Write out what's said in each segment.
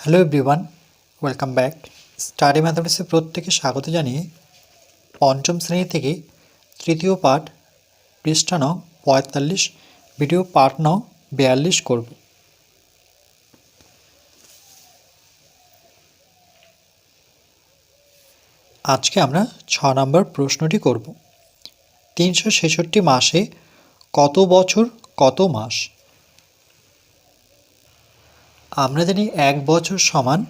Hello everyone welcome back study ম্যাথমেটিক্সে প্রত্যেকে স্বাগত জানিয়ে পঞ্চম শ্রেণি থেকে তৃতীয় পাঠ পৃষ্ঠা নং পঁয়তাল্লিশ ভিডিও পাঠ নং বিয়াল্লিশ করব। আজকে আমরা ছ নম্বর প্রশ্নটি করব। তিনশো ছেষট্টি মাসে কত বছর, কত মাস? আমরা জানি এক বছর সমান।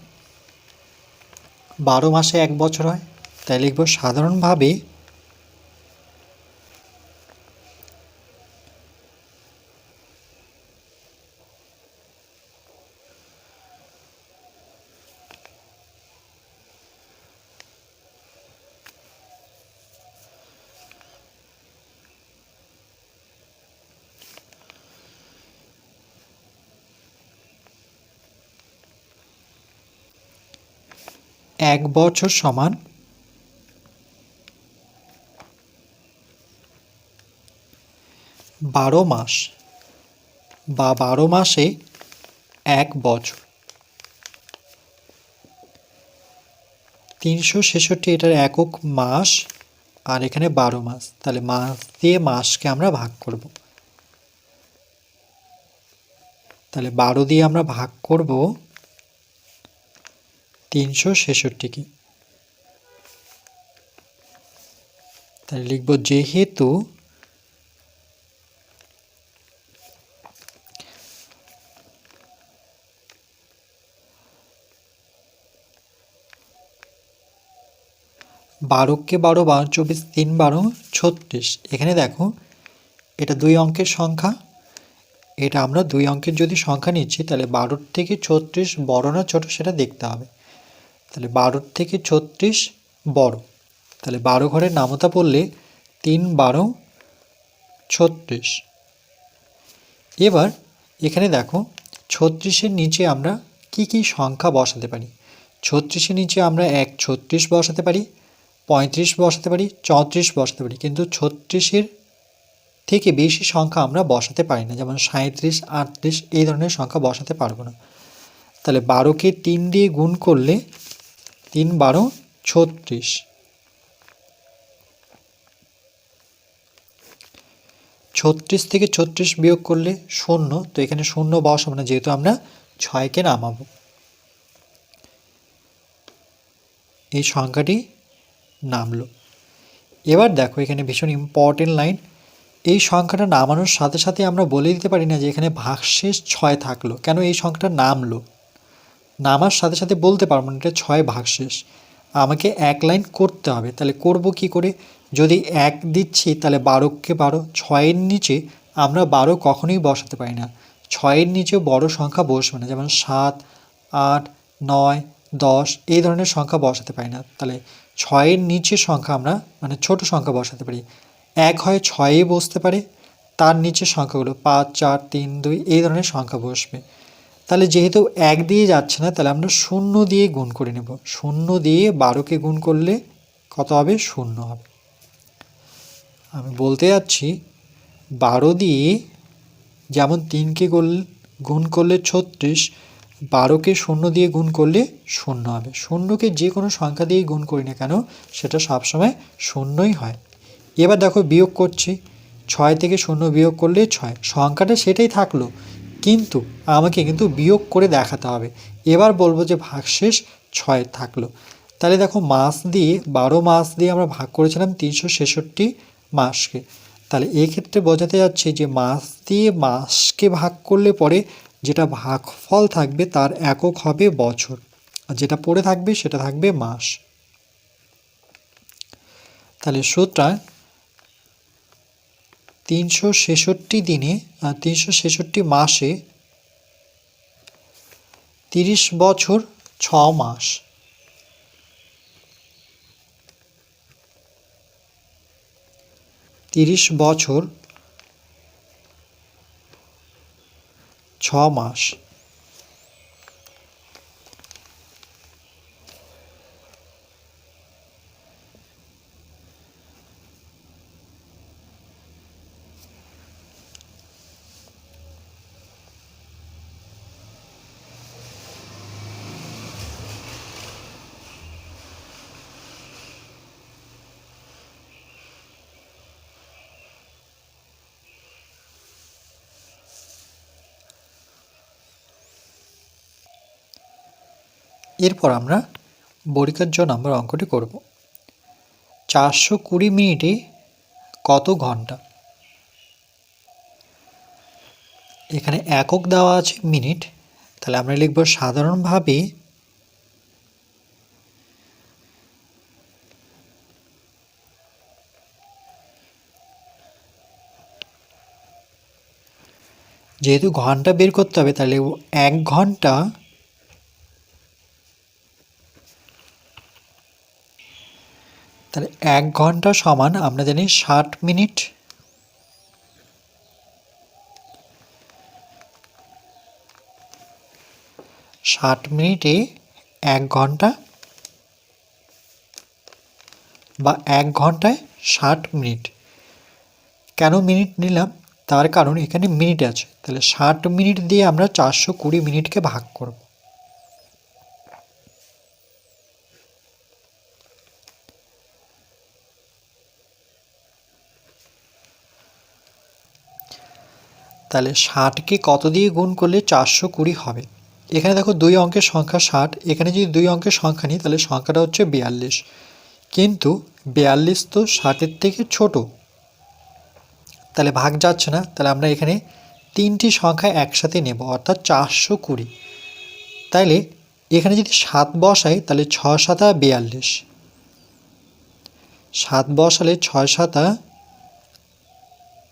বারো মাসে এক বছর হয় তাই লিখব সাধারণভাবে এক বছর সমান। বারো মাস। বা বারো মাসে এক বছর। তিনশো ছেষট্টি এটার একক মাস আর এখানে বারো মাস। তাহলে মাস দিয়ে মাসকে আমরা ভাগ করব। তাহলে বারো দিয়ে আমরা ভাগ করব তিনশো ছেষট্টিকে তাহলে লিখব যেহেতু বারোকে বারো বারো চব্বিশ, তিন বারো, ছত্রিশ। এখানে দেখো, এটা দুই অঙ্কের সংখ্যা। এটা আমরা দুই অঙ্কের যদি সংখ্যা নিচ্ছি, তাহলে বারোর থেকে ছত্রিশ বড় না ছোট সেটা দেখতে হবে। তাহলে বারোর থেকে ছত্রিশ বড়। তাহলে বারো ঘরের নামতা পড়লে তিন বারো ছত্রিশ। এবার এখানে দেখো, ছত্রিশের নিচে আমরা কি কি সংখ্যা বসাতে পারি? ছত্রিশের নিচে আমরা এক ছত্রিশ বসাতে পারি, পঁয়ত্রিশ বসাতে পারি, চৌত্রিশ বসাতে পারি। কিন্তু ছত্রিশের থেকে বেশি সংখ্যা আমরা বসাতে পারি না। যেমন সাঁত্রিশ আটত্রিশ, এই ধরনের সংখ্যা বসাতে পারব না। তাহলে বারোকে তিন দিয়ে গুণ করলে তিন বারো ছত্রিশ। ছত্রিশ থেকে ছত্রিশ বিয়োগ করলে শূন্য, তো এখানে শূন্য বসাবো না যেহেতু আমরা ছয়কে নামাবো। এই সংখ্যাটি নামলো। এবার দেখো, এখানে ভীষণ ইম্পর্টেন্ট লাইন এই সংখ্যাটা নামানোর সাথে সাথে আমরা বলে দিতে পারি না যে এখানে ভাগশেষ ছয় থাকল। কেন এই সংখ্যাটা নামলো? নামার সাথে সাথে বলতে পারব না, এটা ছয় ভাগশেষ আমাকে এক লাইন করতে হবে, তাহলে করব কি করে? যদি এক দিচ্ছি, তাহলে বারোকে বারো, ছয়ের নিচে আমরা বারো কখনোই বসাতে পারি না। ছয়ের নিচে বড় সংখ্যা বসবে না, যেমন সাত, আট, নয়, দশ, এই ধরনের সংখ্যা বসাতে পারি না। তাহলে ছয়ের নিচে সংখ্যা আমরা মানে ছোট সংখ্যা বসাতে পারি। এক হয় ছয়ে বসতে পারে, তার নিচে সংখ্যাগুলো পাঁচ, চার, তিন, দুই, এই ধরনের সংখ্যা বসবে। তাহলে যেহেতু এক দিয়ে যাচ্ছে না, তাহলে আমরা শূন্য দিয়ে গুণ করে নেব। শূন্য দিয়ে বারোকে গুণ করলে কত হবে? শূন্য হবে। আমি বলতে যাচ্ছি, বারো দিয়ে যেমন তিনকে গুণ করলে ছত্রিশ, বারোকে শূন্য দিয়ে গুণ করলে শূন্য হবে। শূন্যকে যে কোনো সংখ্যা দিয়েই গুণ করি না কেন, সেটা সবসময় শূন্যই হয়। এবার দেখো বিয়োগ করছি, ছয় থেকে শূন্য বিয়োগ করলে ছয়। সংখ্যাটা সেটাই থাকল। কিন্তু আমাকে কিন্তু বিয়োগ করে দেখাতে হবে। এবার বলব যে ভাগশেষ ছয় থাকল। তাহলে দেখো মাস দিয়ে, বারো মাস দিয়ে আমরা ভাগ করেছিলাম তিনশো ছেষট্টি মাসকে। তাহলে এক্ষেত্রে বোঝাতে যাচ্ছে যে মাস দিয়ে মাসকে ভাগ করলে পরে যেটা ভাগফল থাকবে তার একক হবে বছর। আর যেটা পড়ে থাকবে সেটা থাকবে মাস। তাহলে সুতরাং তিনশো ছেষট্টি দিনে তিনশো ছেষট্টি মাসে তিরিশ বছর ছ মাস। তিরিশ বছর ছ মাস। এরপর আমরা বরিকার জ নম্বর অঙ্কটি করব। চারশো কুড়ি মিনিটে কত ঘণ্টা? এখানে একক দেওয়া আছে মিনিট। তাহলে আমরা লিখব সাধারণভাবে যেহেতু ঘণ্টা বের করতে হবে, তাহলে এক ঘণ্টা তাহলে এক ঘণ্টা সমান, আমরা জানি ষাট মিনিট। ষাট মিনিটে এক ঘণ্টা বা এক ঘন্টায় ষাট মিনিট। কেন মিনিট নিলাম? তার কারণ এখানে মিনিট আছে। তাহলে ষাট মিনিট দিয়ে আমরা চারশো কুড়ি মিনিটকে ভাগ করব। তাহলে ষাটকে কত দিয়ে গুণ করলে চারশো কুড়ি হবে? এখানে দেখো দুই অঙ্কের সংখ্যা ষাট, এখানে যদি দুই অঙ্কের সংখ্যা নিই, তাহলে সংখ্যাটা হচ্ছে বিয়াল্লিশ। কিন্তু বিয়াল্লিশ তো ষাটের থেকে ছোট। তাহলে ভাগ যাচ্ছে না, তাহলে আমরা এখানে তিনটি সংখ্যা একসাথে নেব, অর্থাৎ চারশো কুড়ি। তাইলে এখানে যদি সাত বসাই, তাহলে ছ সাতা বিয়াল্লিশ। সাত বসালে ছয় সাতা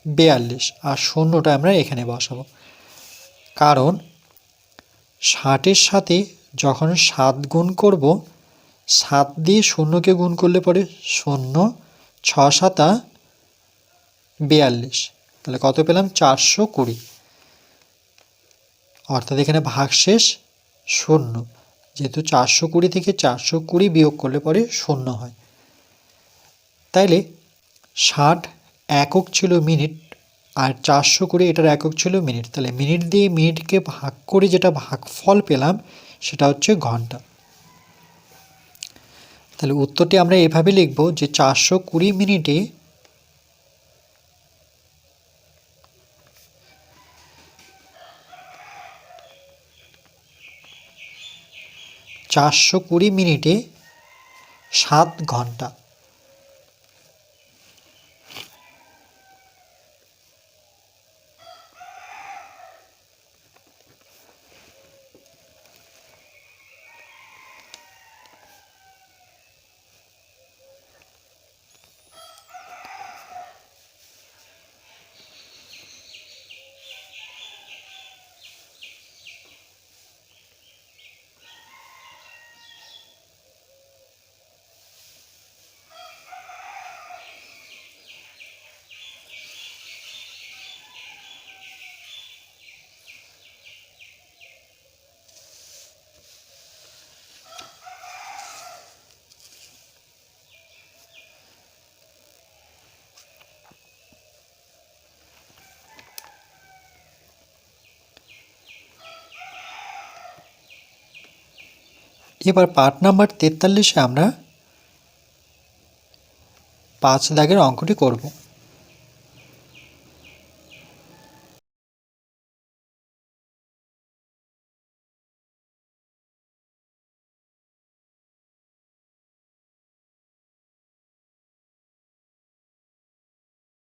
বিয়াল্লিশ আর শূন্যটা আমরা এখানে বসাবো। কারণ ষাটের সাথে যখন সাত গুণ করব, সাত দিয়ে শূন্যকে গুণ করলে পরে শূন্য, ছ সাতা বিয়াল্লিশ। তাহলে কত পেলাম? চারশো কুড়ি। অর্থাৎ এখানে ভাগশেষ শূন্য। যেহেতু চারশো কুড়ি থেকে চারশো কুড়ি বিয়োগ করলে পরে শূন্য হয়। তাইলে ষাট একক ছিল মিনিট, আর চারশো কুড়ি এটার একক ছিল মিনিট। তাহলে মিনিট দিয়ে মিনিটকে ভাগ করে যেটা ভাগফল পেলাম, সেটা হচ্ছে ঘণ্টা। তাহলে উত্তরটি আমরা এভাবে লিখব যে চারশো কুড়ি মিনিটে চারশো কুড়ি মিনিটে সাত ঘণ্টা। এবার পার্ট নাম্বার তেতাল্লিশে আমরা পাঁচ দাগের অঙ্কটি করব।